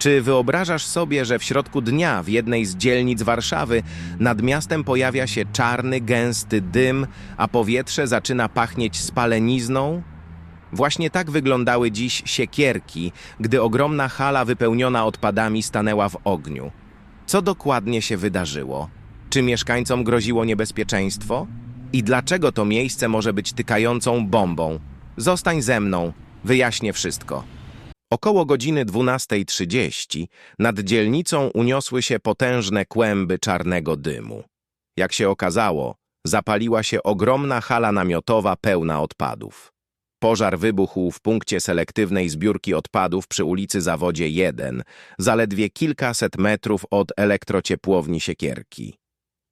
Czy wyobrażasz sobie, że w środku dnia w jednej z dzielnic Warszawy nad miastem pojawia się czarny, gęsty dym, a powietrze zaczyna pachnieć spalenizną? Właśnie tak wyglądały dziś siekierki, gdy ogromna hala wypełniona odpadami stanęła w ogniu. Co dokładnie się wydarzyło? Czy mieszkańcom groziło niebezpieczeństwo? I dlaczego to miejsce może być tykającą bombą? Zostań ze mną, wyjaśnię wszystko. Około godziny 12.30 nad dzielnicą uniosły się potężne kłęby czarnego dymu. Jak się okazało, zapaliła się ogromna hala namiotowa pełna odpadów. Pożar wybuchł w punkcie selektywnej zbiórki odpadów przy ulicy Zawodzie 1, zaledwie kilkaset metrów od elektrociepłowni Siekierki.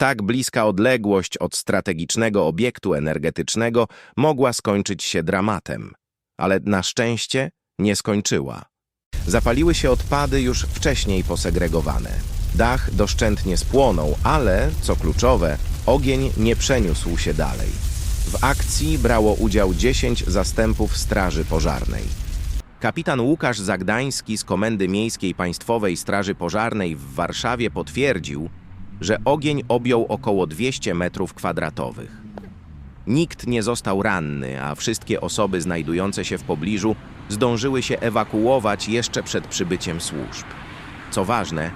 Tak bliska odległość od strategicznego obiektu energetycznego mogła skończyć się dramatem, ale na szczęście nie skończyła. Zapaliły się odpady już wcześniej posegregowane. Dach doszczętnie spłonął, ale, co kluczowe, ogień nie przeniósł się dalej. W akcji brało udział 10 zastępów Straży Pożarnej. Kapitan Łukasz Zagdański z Komendy Miejskiej Państwowej Straży Pożarnej w Warszawie potwierdził, że ogień objął około 200 metrów kwadratowych. Nikt nie został ranny, a wszystkie osoby znajdujące się w pobliżu zdążyły się ewakuować jeszcze przed przybyciem służb. Co ważne,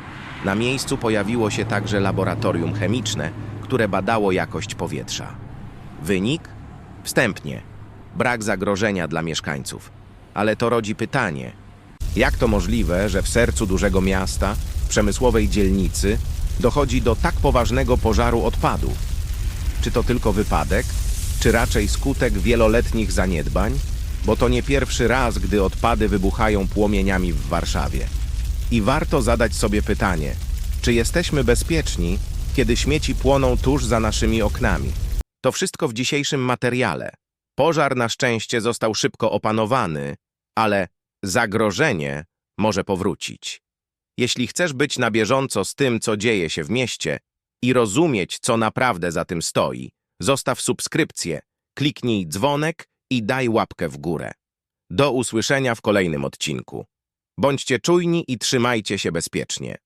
na miejscu pojawiło się także laboratorium chemiczne, które badało jakość powietrza. Wynik? Wstępnie. Brak zagrożenia dla mieszkańców. Ale to rodzi pytanie: jak to możliwe, że w sercu dużego miasta, w przemysłowej dzielnicy, dochodzi do tak poważnego pożaru odpadów? Czy to tylko wypadek, czy raczej skutek wieloletnich zaniedbań? Bo to nie pierwszy raz, gdy odpady wybuchają płomieniami w Warszawie. I warto zadać sobie pytanie, czy jesteśmy bezpieczni, kiedy śmieci płoną tuż za naszymi oknami? To wszystko w dzisiejszym materiale. Pożar na szczęście został szybko opanowany, ale zagrożenie może powrócić. Jeśli chcesz być na bieżąco z tym, co dzieje się w mieście i rozumieć, co naprawdę za tym stoi, zostaw subskrypcję, kliknij dzwonek i daj łapkę w górę. Do usłyszenia w kolejnym odcinku. Bądźcie czujni i trzymajcie się bezpiecznie.